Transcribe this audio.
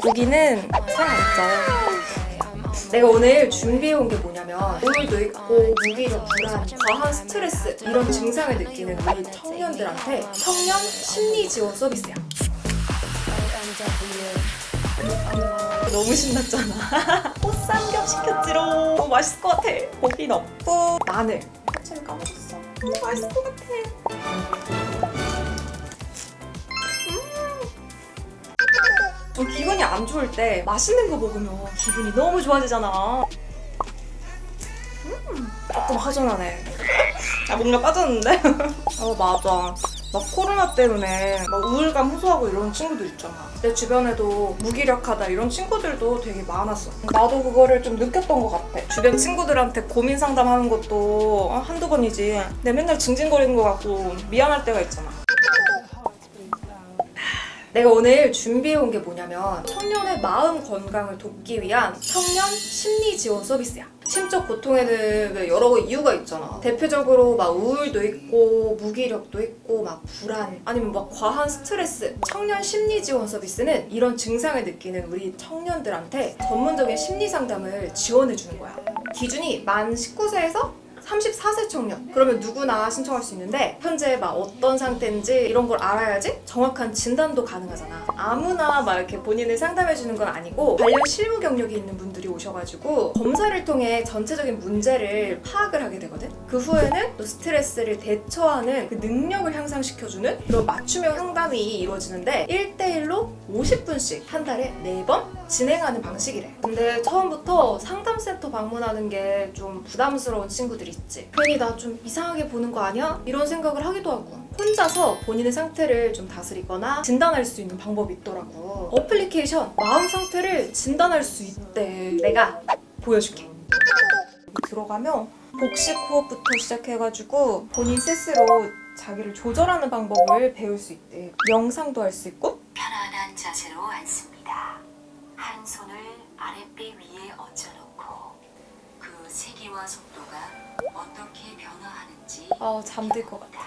고기는 생각났죠. 내가 오늘 준비해온 게 뭐냐면 우울도 있고 무기력, 불안, 과한 스트레스 이런 증상을 느끼는 우리 청년들한테 청년 심리 지원 서비스야. 너무 신났잖아. 꽃삼겹 시켰지롱. 너무 맛있을 것 같아. 고기 넣고 마늘. 파채를 까먹었어. 너무 맛있을 것 같아. 어, 기분이 안 좋을 때 맛있는 거 먹으면 기분이 너무 좋아지잖아. 음, 조금 허전하네. 아, 뭔가 빠졌는데? 어, 맞아. 막 코로나 때문에 막 우울감 호소하고 이런 친구들 있잖아. 내 주변에도 무기력하다 이런 친구들도 되게 많았어. 나도 그거를 좀 느꼈던 것 같아. 주변 친구들한테 고민 상담하는 것도 어, 한두 번이지. 내 맨날 징징거리는 것 같고 미안할 때가 있잖아. 내가 오늘 준비해온 게 뭐냐면 청년의 마음 건강을 돕기 위한 청년 심리 지원 서비스야. 심적 고통에는 왜 여러 이유가 있잖아. 대표적으로 막 우울도 있고 무기력도 있고 막 불안 아니면 막 과한 스트레스. 청년 심리 지원 서비스는 이런 증상을 느끼는 우리 청년들한테 전문적인 심리 상담을 지원해 주는 거야. 기준이 만 19세에서 34세 청년. 그러면 누구나 신청할 수 있는데 현재 막 어떤 상태인지 이런 걸 알아야지 정확한 진단도 가능하잖아. 아무나 막 이렇게 본인을 상담해 주는 건 아니고 관련 실무 경력이 있는 분들이 오셔가지고 검사를 통해 전체적인 문제를 파악을 하게 되거든. 그 후에는 또 스트레스를 대처하는 그 능력을 향상시켜주는 그런 맞춤형 상담이 이루어지는데 1대1로 50분씩 한 달에 4번 진행하는 방식이래. 근데 처음부터 상담센터 방문하는 게 좀 부담스러운 친구들이 있지. 괜히 나 좀 이상하게 보는 거 아니야? 이런 생각을 하기도 하고. 혼자서 본인의 상태를 좀 다스리거나 진단할 수 있는 방법이 있더라고. 어플리케이션 마음 상태를 진단할 수 있대. 내가 보여줄게. 들어가면 복식 호흡부터 시작해가지고 본인 스스로 자기를 조절하는 방법을 배울 수 있대. 명상도 할 수 있고 편안한 자세로 앉습니다. 한 손을 아랫배 위에 얹어놓고 그 세기와 속도가 어떻게 변화하는지 아 잠들 것 같아.